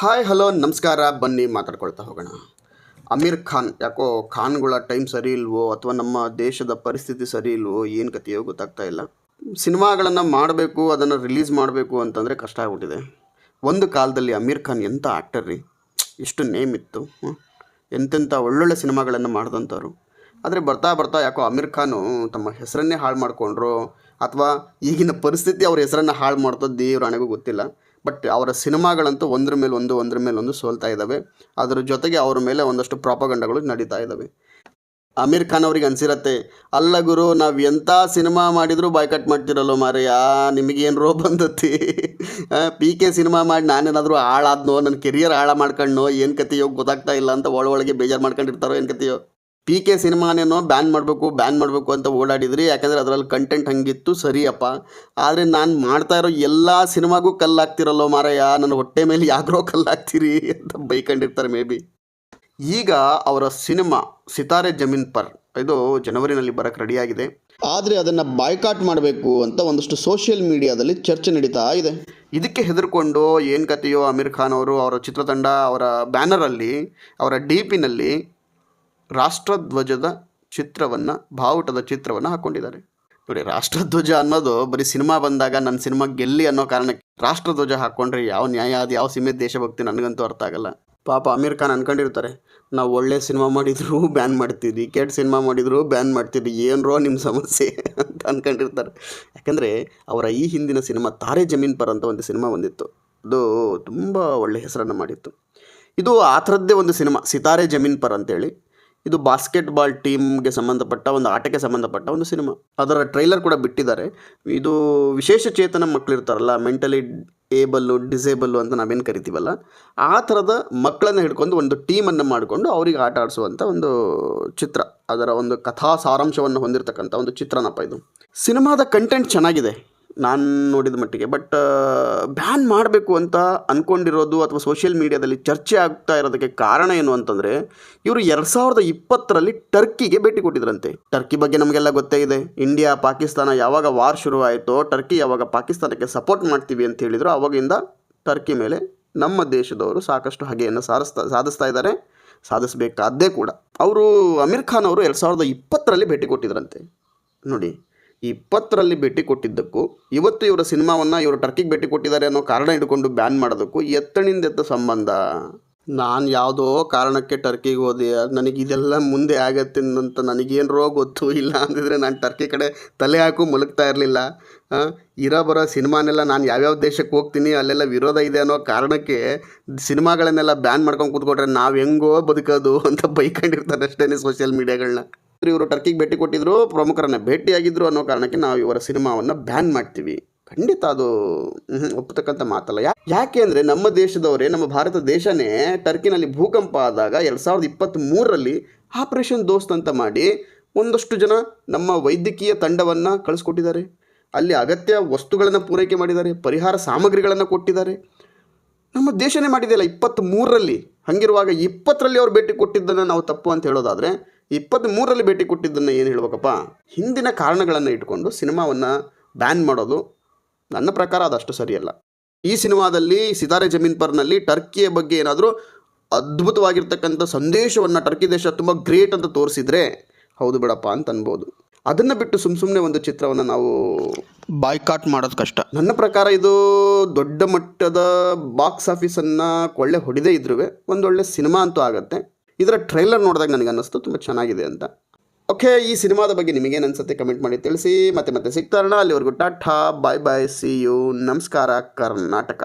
Hi hello ನಮಸ್ಕಾರ, ಬನ್ನಿ, ಮಾತಾಡ್ಕೊಳ್ತಾ ಹೋಗೋಣ. ಅಮೀರ್ ಖಾನ್, ಯಾಕೋ ಖಾನ್ಗಳ ಟೈಮ್ ಸರಿ ಇಲ್ವೋ, ಅಥವಾ ನಮ್ಮ ದೇಶದ ಪರಿಸ್ಥಿತಿ ಸರಿ ಇಲ್ವೋ, ಏನು ಕಥೆಯೋ ಗೊತ್ತಾಗ್ತಾ ಇಲ್ಲ. ಸಿನಿಮಾಗಳನ್ನು ಮಾಡಬೇಕು, ಅದನ್ನು ರಿಲೀಸ್ ಮಾಡಬೇಕು ಅಂತಂದರೆ ಕಷ್ಟ ಆಗ್ಬಿಟ್ಟಿದೆ. ಒಂದು ಕಾಲದಲ್ಲಿ ಅಮೀರ್ ಖಾನ್ ಎಂಥ ಆ್ಯಕ್ಟರ್ ರೀ? ಎಷ್ಟು ನೇಮ್ ಇತ್ತು. ಎಂತೆಂಥ ಒಳ್ಳೊಳ್ಳೆ ಸಿನಿಮಾಗಳನ್ನು ಮಾಡಿದಂಥವ್ರು. ಆದರೆ ಬರ್ತಾ ಬರ್ತಾ ಯಾಕೋ ಅಮೀರ್ ಖಾನು ತಮ್ಮ ಹೆಸರನ್ನೇ ಹಾಳು ಮಾಡಿಕೊಂಡ್ರು, ಅಥವಾ ಈಗಿನ ಪರಿಸ್ಥಿತಿ ಅವ್ರ ಹೆಸರನ್ನು ಹಾಳು ಮಾಡ್ತೋ ದೇವ್ರ ನನಗೂ ಗೊತ್ತಿಲ್ಲ. ಬಟ್ ಅವರ ಸಿನಿಮಾಗಳಂತೂ ಒಂದ್ರ ಮೇಲೆ ಒಂದು, ಒಂದ್ರ ಮೇಲೆ ಒಂದು ಸೋಲ್ತಾ ಇದ್ದಾವೆ ಅದರ ಜೊತೆಗೆ ಅವರ ಮೇಲೆ ಒಂದಷ್ಟು ಪ್ರಾಪಗಂಡಗಳು ನಡೀತಾ ಇದ್ದಾವೆ ಅಮೀರ್ ಖಾನ್ ಅವ್ರಿಗೆ ಅನಿಸಿರತ್ತೆ, ಅಲ್ಲ ಗುರು, ನಾವು ಎಂಥ ಸಿನಿಮಾ ಮಾಡಿದರೂ ಬಾಯ್ಕಟ್ ಮಾಡ್ತಿರಲ್ಲೋ ಮಾರಯ್ಯ ನಿಮಗೇನು ರೋ ಬಂದತಿ? ಪಿ ಕೆ ಸಿನಿಮಾ ಮಾಡಿ ನಾನೇನಾದರೂ ಹಾಳಾದ್ನೋ ನನ್ನ ಕೆರಿಯರ್ ಹಾಳ ಮಾಡ್ಕೊಂಡ್ನೋ ಏನು ಕತೆಯೋ ಗೊತ್ತಾಗ್ತಾ ಇಲ್ಲ ಅಂತ ಒಳ ಒಳಗೆ ಬೇಜಾರು ಮಾಡ್ಕೊಂಡಿರ್ತಾರೋ, ಏನು ಕತೆಯೋ? ಪಿ ಕೆ ಸಿನಿಮಾನೇನೋ ಬ್ಯಾನ್ ಮಾಡಬೇಕು ಬ್ಯಾನ್ ಮಾಡಬೇಕು ಅಂತ ಓಡಾಡಿದ್ರಿ. ಯಾಕಂದರೆ ಅದರಲ್ಲಿ ಕಂಟೆಂಟ್ ಹಂಗಿತ್ತು ಸರಿಯಪ್ಪ. ಆದರೆ ನಾನು ಮಾಡ್ತಾ ಇರೋ ಎಲ್ಲ ಸಿನಿಮಾಗೂ ಕಲ್ಲಾಗ್ತಿರಲ್ಲೋ ಮಾರಯ್ಯ ನನ್ನ ಹೊಟ್ಟೆ ಮೇಲೆ ಯಾಕ್ರೋ ಕಲ್ಲಾಗ್ತೀರಿ ಅಂತ ಬೈಕೊಂಡಿರ್ತಾರೆ ಮೇ ಬಿ ಈಗ ಅವರ ಸಿನಿಮಾ ಸಿತಾರೆ ಜಮೀನ್ ಪರ್ ಇದು ಜನವರಿನಲ್ಲಿ ಬರೋಕ್ಕೆ ರೆಡಿಯಾಗಿದೆ ಆದರೆ ಅದನ್ನು ಬಾಯ್ಕಾಟ್ ಮಾಡಬೇಕು ಅಂತ ಒಂದಷ್ಟು ಸೋಷಿಯಲ್ ಮೀಡಿಯಾದಲ್ಲಿ ಚರ್ಚೆ ನಡೀತಾ ಇದೆ. ಇದಕ್ಕೆ ಹೆದರ್ಕೊಂಡು ಏನು ಕತೆಯೋ ಅಮೀರ್ ಖಾನ್ ಅವರು ಅವರ ಚಿತ್ರತಂಡ ಅವರ ಬ್ಯಾನರಲ್ಲಿ ಅವರ ಡಿ ಪಿನಲ್ಲಿ ರಾಷ್ಟ್ರಧ್ವಜದ ಚಿತ್ರವನ್ನು, ಬಾವುಟದ ಚಿತ್ರವನ್ನು ಹಾಕ್ಕೊಂಡಿದ್ದಾರೆ ನೋಡಿ, ರಾಷ್ಟ್ರಧ್ವಜ ಅನ್ನೋದು ಬರೀ ಸಿನಿಮಾ ಬಂದಾಗ ನನ್ನ ಸಿನಿಮಾ ಗೆಲ್ಲಿ ಅನ್ನೋ ಕಾರಣಕ್ಕೆ ರಾಷ್ಟ್ರಧ್ವಜ ಹಾಕ್ಕೊಂಡ್ರೆ ಯಾವ ನ್ಯಾಯ, ಅದು ಯಾವ ಸೀಮಿತ ದೇಶಭಕ್ತಿ ನನಗಂತೂ ಅರ್ಥ ಆಗಲ್ಲ. ಪಾಪ ಅಮೀರ್ ಖಾನ್ ಅನ್ಕೊಂಡಿರ್ತಾರೆ, ನಾವು ಒಳ್ಳೆ ಸಿನಿಮಾ ಮಾಡಿದ್ರು ಬ್ಯಾನ್ ಮಾಡ್ತಿದ್ವಿ, ಕೆಟ್ಟ ಸಿನಿಮಾ ಮಾಡಿದ್ರು ಬ್ಯಾನ್ ಮಾಡ್ತಿದ್ವಿ, ಏನರೋ ನಿಮ್ಮ ಸಮಸ್ಯೆ ಅಂತ ಅನ್ಕೊಂಡಿರ್ತಾರೆ. ಯಾಕಂದರೆ ಅವರ ಈ ಹಿಂದಿನ ಸಿನಿಮಾ ತಾರೆ ಜಮೀನ್ ಪರ್ ಅಂತ ಒಂದು ಸಿನಿಮಾ ಬಂದಿತ್ತು. ಅದು ತುಂಬ ಒಳ್ಳೆ ಹೆಸರನ್ನು ಮಾಡಿತ್ತು. ಇದು ಆ ಥರದ್ದೇ ಒಂದು ಸಿನಿಮಾ, ಸಿತಾರೆ ಜಮೀನ್ ಪರ್ ಅಂತೇಳಿ. ಇದು ಬಾಸ್ಕೆಟ್ಬಾಲ್ ಟೀಮ್ಗೆ ಸಂಬಂಧಪಟ್ಟ ಒಂದು ಆಟಕ್ಕೆ ಸಂಬಂಧಪಟ್ಟ ಒಂದು ಸಿನಿಮಾ. ಅದರ ಟ್ರೈಲರ್ ಕೂಡ ಬಿಟ್ಟಿದ್ದಾರೆ. ಇದು ವಿಶೇಷ ಚೇತನ ಮಕ್ಕಳಿರ್ತಾರಲ್ಲ ಮೆಂಟಲಿ ಏಬಲ್ಲು ಡಿಸೇಬಲ್ಲು ಅಂತ ನಾವೇನು ಕರಿತೀವಲ್ಲ, ಆ ಥರದ ಮಕ್ಕಳನ್ನು ಹಿಡ್ಕೊಂಡು ಒಂದು ಟೀಮನ್ನು ಮಾಡಿಕೊಂಡು ಅವರಿಗೆ ಆಟ ಆಡಿಸುವಂಥ ಒಂದು ಚಿತ್ರ, ಅದರ ಒಂದು ಕಥಾ ಸಾರಾಂಶವನ್ನು ಹೊಂದಿರತಕ್ಕಂಥ ಒಂದು ಚಿತ್ರನಪ್ಪ ಇದು. ಸಿನಿಮಾದ ಕಂಟೆಂಟ್ ಚೆನ್ನಾಗಿದೆ. ನಾನು ನೋಡಿದ ಮಟ್ಟಿಗೆ ಬಟ್ ಬ್ಯಾನ್ ಮಾಡಬೇಕು ಅಂತ ಅಂದ್ಕೊಂಡಿರೋದು ಅಥವಾ ಸೋಷಿಯಲ್ ಮೀಡಿಯಾದಲ್ಲಿ ಚರ್ಚೆ ಆಗ್ತಾ ಇರೋದಕ್ಕೆ ಕಾರಣ ಏನು ಅಂತಂದರೆ, ಇವರು ಎರಡು ಸಾವಿರದ ಇಪ್ಪತ್ತರಲ್ಲಿ ಟರ್ಕಿಗೆ ಭೇಟಿ ಕೊಟ್ಟಿದ್ರಂತೆ. ಟರ್ಕಿ ಬಗ್ಗೆ ನಮಗೆಲ್ಲ ಗೊತ್ತೇ ಇದೆ. ಇಂಡಿಯಾ ಪಾಕಿಸ್ತಾನ ಯಾವಾಗ ವಾರ್ ಶುರುವಾಯಿತೋ, ಟರ್ಕಿ ಯಾವಾಗ ಪಾಕಿಸ್ತಾನಕ್ಕೆ ಸಪೋರ್ಟ್ ಮಾಡ್ತೀವಿ ಅಂತ ಹೇಳಿದ್ರು, ಅವಾಗಿಂದ ಟರ್ಕಿ ಮೇಲೆ ನಮ್ಮ ದೇಶದವರು ಸಾಕಷ್ಟು ಹಗೆಯನ್ನು ಸಾರಿಸ್ತಾ, ಸಾಧಿಸ್ತಾ ಇದ್ದಾರೆ. ಸಾಧಿಸಬೇಕಾದ್ದೇ ಕೂಡ. ಅವರು, ಅಮೀರ್ ಖಾನ್ ಅವರು ಎರಡು ಸಾವಿರದ ಇಪ್ಪತ್ತರಲ್ಲಿ ಭೇಟಿ ಕೊಟ್ಟಿದ್ರಂತೆ. ನೋಡಿ ಇಪ್ಪತ್ತರಲ್ಲಿ ಭೇಟಿ ಕೊಟ್ಟಿದ್ದಕ್ಕೂ, ಇವತ್ತು ಇವರ ಸಿನಿಮಾವನ್ನು ಇವರು ಟರ್ಕಿಗೆ ಭೇಟಿ ಕೊಟ್ಟಿದ್ದಾರೆ ಅನ್ನೋ ಕಾರಣ ಹಿಡ್ಕೊಂಡು ಬ್ಯಾನ್ ಮಾಡೋದಕ್ಕೂ ಎತ್ತಣಿಂದ ಎತ್ತ ಸಂಬಂಧ? ನಾನು ಯಾವುದೋ ಕಾರಣಕ್ಕೆ ಟರ್ಕಿಗೆ ಹೋದೆ, ನನಗೆ ಇದೆಲ್ಲ ಮುಂದೆ ಆಗತ್ತೆ ಅಂತ ನನಗೇನರೋ ಗೊತ್ತು. ಇಲ್ಲ ಅಂದಿದ್ರೆ ನಾನು ಟರ್ಕಿ ಕಡೆ ತಲೆ ಹಾಕು ಮಲಗ್ತಾ ಇರಲಿಲ್ಲ. ಇರೋ ಬರೋ ಸಿನಿಮಾನೆಲ್ಲ ನಾನು ಯಾವ್ಯಾವ ದೇಶಕ್ಕೆ ಹೋಗ್ತೀನಿ, ಅಲ್ಲೆಲ್ಲ ವಿರೋಧ ಇದೆ ಅನ್ನೋ ಕಾರಣಕ್ಕೆ ಸಿನಿಮಾಗಳನ್ನೆಲ್ಲ ಬ್ಯಾನ್ ಮಾಡ್ಕೊಂಡು ಕೂತ್ಕೊಂಡ್ರೆ ನಾವು ಹೆಂಗೋ ಬದುಕೋದು ಅಂತ ಬೈಕೊಂಡಿರ್ತಾರೆ ಅಷ್ಟೇ ಸೋಷಿಯಲ್ ಮೀಡಿಯಾಗಳನ್ನ ಇವರು ಟರ್ಕಿಗೆ ಭೇಟಿ ಕೊಟ್ಟಿದ್ರು, ಪ್ರಮುಖರನ್ನು ಭೇಟಿಯಾಗಿದ್ದರು ಅನ್ನೋ ಕಾರಣಕ್ಕೆ ನಾವು ಇವರ ಸಿನಿಮಾವನ್ನು ಬ್ಯಾನ್ ಮಾಡ್ತೀವಿ. ಖಂಡಿತ ಅದು ಒಪ್ಪತಕ್ಕಂಥ ಮಾತಲ್ಲ. ಯಾ, ಯಾಕೆ ಅಂದರೆ ನಮ್ಮ ದೇಶದವರೇ, ನಮ್ಮ ಭಾರತ ದೇಶನೇ ಟರ್ಕಿನಲ್ಲಿ ಭೂಕಂಪ ಆದಾಗ ಎರಡು ಸಾವಿರದ ಇಪ್ಪತ್ತ್ಮೂರರಲ್ಲಿ ಆಪರೇಷನ್ ದೋಸ್ತ್ ಅಂತ ಮಾಡಿ ಒಂದಷ್ಟು ಜನ ನಮ್ಮ ವೈದ್ಯಕೀಯ ತಂಡವನ್ನು ಕಳಿಸ್ಕೊಟ್ಟಿದ್ದಾರೆ. ಅಲ್ಲಿ ಅಗತ್ಯ ವಸ್ತುಗಳನ್ನು ಪೂರೈಕೆ ಮಾಡಿದ್ದಾರೆ, ಪರಿಹಾರ ಸಾಮಗ್ರಿಗಳನ್ನು ಕೊಟ್ಟಿದ್ದಾರೆ. ನಮ್ಮ ದೇಶನೇ ಮಾಡಿದೆಯಲ್ಲ ಇಪ್ಪತ್ತ್ಮೂರರಲ್ಲಿ ಹಾಗಿರುವಾಗ ಇಪ್ಪತ್ತರಲ್ಲಿ ಅವ್ರು ಭೇಟಿ ಕೊಟ್ಟಿದ್ದನ್ನು ನಾವು ತಪ್ಪು ಅಂತ ಹೇಳೋದಾದರೆ ಇಪ್ಪತ್ತ್ಮೂರರಲ್ಲಿ ಭೇಟಿ ಕೊಟ್ಟಿದ್ದನ್ನು ಏನು ಹೇಳಬೇಕಪ್ಪ? ಹಿಂದಿನ ಕಾರಣಗಳನ್ನು ಇಟ್ಕೊಂಡು ಸಿನಿಮಾವನ್ನು ಬ್ಯಾನ್ ಮಾಡೋದು ನನ್ನ ಪ್ರಕಾರ ಅದಷ್ಟು ಸರಿಯಲ್ಲ. ಈ ಸಿನಿಮಾದಲ್ಲಿ ಸಿತಾರೆ ಜಮೀನ್ ಪರ್ನಲ್ಲಿ ಟರ್ಕಿಯ ಬಗ್ಗೆ ಏನಾದರೂ ಅದ್ಭುತವಾಗಿರ್ತಕ್ಕಂಥ ಸಂದೇಶವನ್ನು ಟರ್ಕಿ ದೇಶ ತುಂಬ ಗ್ರೇಟ್ ಅಂತ ತೋರಿಸಿದ್ರೆ ಹೌದು ಬಿಡಪ್ಪ ಅಂತ ಅನ್ಬೋದು. ಅದನ್ನು ಬಿಟ್ಟು ಸುಮ್ಮ ಸುಮ್ಮನೆ ಒಂದು ಚಿತ್ರವನ್ನು ನಾವು ಬಾಯ್ಕಾಟ್ ಮಾಡೋದು ಕಷ್ಟ. ನನ್ನ ಪ್ರಕಾರ ಇದು ದೊಡ್ಡ ಮಟ್ಟದ ಬಾಕ್ಸ್ ಆಫೀಸನ್ನು ಕೊಳ್ಳೆ ಹೊಡೆದೇ ಇದ್ರೂ ಒಂದೊಳ್ಳೆ ಸಿನಿಮಾ ಅಂತೂ ಆಗುತ್ತೆ. ಇದರ ಟ್ರೈಲರ್ ನೋಡಿದಾಗ ನನಗೆ ಅನ್ನಿಸ್ತು, ತುಂಬ ಚೆನ್ನಾಗಿದೆ ಅಂತ. ಓಕೆ ಈ ಸಿನಿಮಾದ ಬಗ್ಗೆ ನಿಮಗೇನು ಅನ್ಸುತ್ತೆ ಕಮೆಂಟ್ ಮಾಡಿ ತಿಳಿಸಿ, ಮತ್ತೆ ಮತ್ತೆ ಸಿಗ್ತಾರಣ ಅಲ್ಲಿವರೆಗೂ tata bye bye see you ನಮಸ್ಕಾರ, ಕರ್ನಾಟಕ.